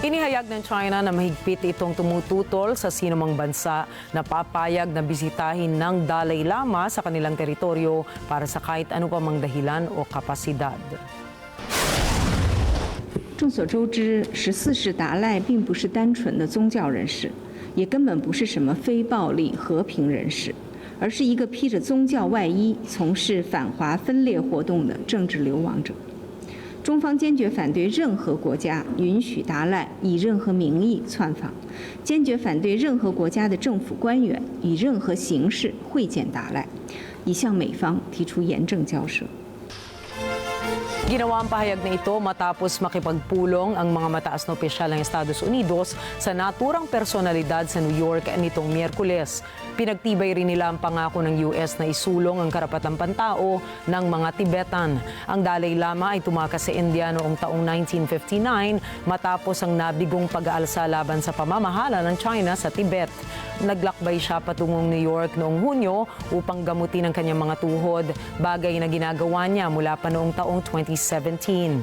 Inihayag ng China na mahigpit itong tumututol sa sinumang bansa na papayag na bisitahin ng Dalai Lama sa kanilang teritoryo para sa kahit ano pa mang dahilan o kapasidad. 众所周知，十四世达赖并不是单纯的宗教人士，也根本不是什么非暴力和平人士，而是一个披着宗教外衣、从事反华分裂活动的政治流亡者。 中方坚决反对任何国家允许达赖以任何名义窜访，坚决反对任何国家的政府官员以任何形式会见达赖，已向美方提出严正交涉。Ginawa ang pahayag na ito matapos makipagpulong ang mga mataas na opisyal ng Estados Unidos sa naturang personalidad sa New York nitong Miyerkules. Pinagtibay rin nila ang pangako ng US na isulong ang karapatang pantao ng mga Tibetan. Ang Dalai Lama ay tumakas sa India noong taong 1959 matapos ang nabigong pag-aalsa laban sa pamamahala ng China sa Tibet. Naglakbay siya patungong New York noong Hunyo upang gamutin ang kanyang mga tuhod, bagay na ginagawa niya mula pa noong taong 2017.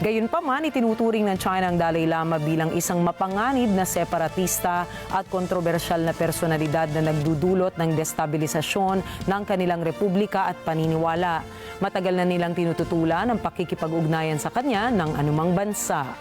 Gayunpaman, itinuturing ng China ang Dalai Lama bilang isang mapanganib na separatista at kontrobersyal na personalidad na nagdudulot ng destabilisasyon ng kanilang republika at paniniwala. Matagal na nilang tinututulan ang pakikipag-ugnayan sa kanya ng anumang bansa.